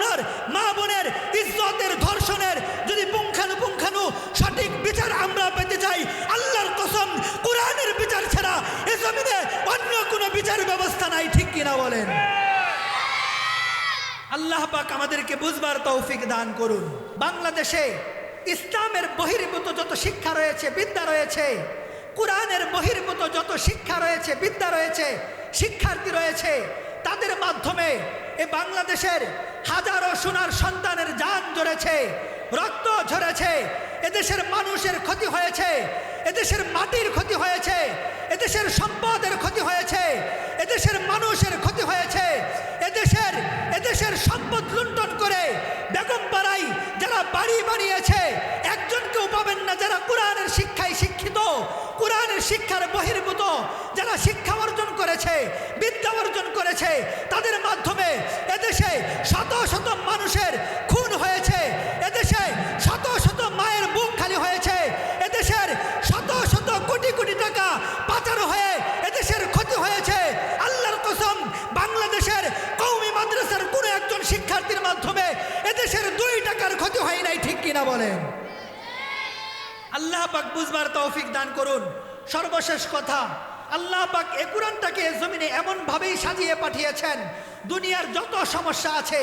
আপনার মা বোনের ইজ্জতের ধর্ষণের যদি পুঙ্খানুপুঙ্খানু সঠিক বিচার আমরা পেতে চাই, আল্লাহর কসম কোরআনের বিচার ছাড়া এ জমিনে অন্য কোনো বিচার ব্যবস্থা নাই, ঠিক কিনা বলেন? আল্লাহ পাক আমাদেরকে বুঝবার তৌফিক দান করুন। বাংলাদেশে ইসলামের বহির্ভূত যত শিক্ষা রয়েছে, বিদ্যা রয়েছে, কোরআনের বহির্ভূত যত শিক্ষা রয়েছে, বিদ্যা রয়েছে, শিক্ষার্থী রয়েছে তাদের মাধ্যমে এ বাংলাদেশের হাজারো সোনার সন্তানের যান জড়েছে রক্ত ঝরেছে, এদেশের মানুষের ক্ষতি হয়েছে, এদেশের মাটির ক্ষতি হয়েছে, এদেশের সম্পদের ক্ষতি হয়েছে, এদেশের মানুষের ক্ষতি হয়েছে, এদেশের এদেশের সম্পদ লুণ্ঠন করে বেগম পাড়াই যারা বাড়ি বানিয়েছে, একজনকেও পাবেন না যারা কোরআনের শিক্ষায় শিক্ষিত, কোরআনের শিক্ষার বহির্ভূত, যারা শিক্ষা অর্জন করেছে করেছে তাদের মাধ্যমে এদেশে শত শত মানুষের খুন হয়েছে। এদেশে শত শত মায়ের বুক খালি হয়েছে। এদেশের শত শত কোটি কোটি টাকা পাচার হয়ে এদেশের ক্ষতি হয়েছে। আল্লাহর কসম, বাংলাদেশের কৌমি মাদ্রাসার কোনো একজন শিক্ষার্থীর মাধ্যমে এদেশের দুই টাকার ক্ষতি হয় নাই, ঠিক কিনা বলেন? আল্লাহ পাক বুঝবার তৌফিক দান করুন। সর্বশেষ কথা আল্লাহ পাক এ কোরআনটাকে জমিনে এমনভাবেই সাজিয়ে পাঠিয়েছেন, দুনিয়ার যত সমস্যা আছে,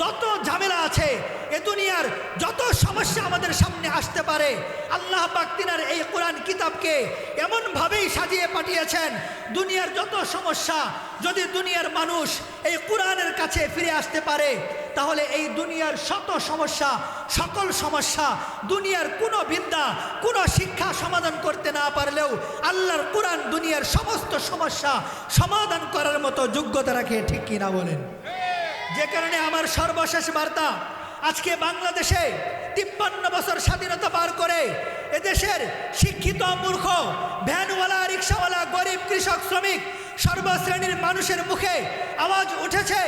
যত ঝামেলা আছে এ দুনিয়ার যত সমস্যা আমাদের সামনে আসতে পারে, আল্লাহ পাকতিনার এই কোরআন কিতাবকে এমনভাবেই সাজিয়ে পাঠিয়েছেন, দুনিয়ার যত সমস্যা, যদি দুনিয়ার মানুষ এই কোরআনের কাছে ফিরে আসতে পারে, তাহলে এই দুনিয়ার শত সমস্যা, সকল সমস্যা, দুনিয়ার কোনো বিদ্যা, কোনো শিক্ষা সমাধান করতে না পারলেও আল্লাহর কোরআন দুনিয়ার সমস্ত সমস্যা সমাধান করার মতো যোগ্যতা রাখে, ঠিক কিনা বলেন? যে কারণে আমার সর্বশেষ বার্তা আজকে বাংলাদেশে তিপ্পান্ন বছর স্বাধীনতা পার করে এদেশের শিক্ষিত মূর্খ, ভ্যানওয়ালা, রিক্সাওয়ালা, গরিব কৃষক, শ্রমিক, সর্বশ্রেণীর মানুষের মুখে আওয়াজ উঠেছে,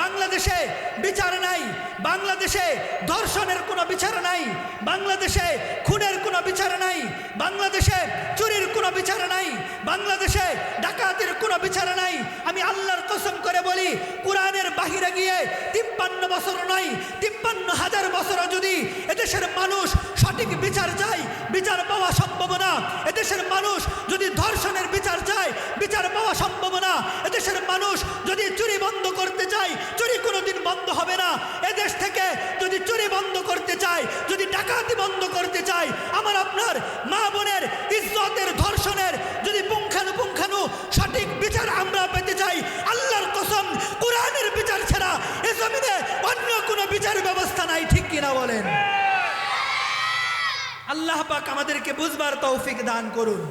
বাংলাদেশে বিচার নাই, বাংলাদেশে ধর্ষণের কোনো বিচার নাই, বাংলাদেশে খুনের কোনো বিচার নাই, বাংলাদেশে চুরির কোনো বিচার নাই, বাংলাদেশে ডাকাতির কোনো বিচার নাই। আমি আল্লাহর কসম করে বলি, কোরআনের গিয়ে তিপ্পান্ন বছর নয়, তিপ্পান্ন হাজার বছরও যদি এদেশের মানুষ সঠিক বিচার চায়, বিচার পাওয়া সম্ভব না। এদেশের মানুষ যদি ধর্ষণের বিচার চায়, বিচার পাওয়া সম্ভব না। এদেশের মানুষ যদি চুরি বন্ধ করতে চায়, চুরি কোনোদিন বন্ধ হবে না। এদেশ থেকে যদি চুরি বন্ধ করতে চায়, যদি ডাকাতি বন্ধ করতে চায় আমার আপনার মা বোনের ইজ্জতের ধর্ষণের যদি পুঙ্খানুপুঙ্খানু সঠিক বিচার আমরা পেতে চাই আল্লাহর কসম কোরআনের বিচার ছাড়া এ জমিনে অন্য কোনো বিচার ব্যবস্থা নাই ঠিক কিনা বলেন? আল্লাহ পাক আমাদেরকে বুঝবার তৌফিক দান করুন।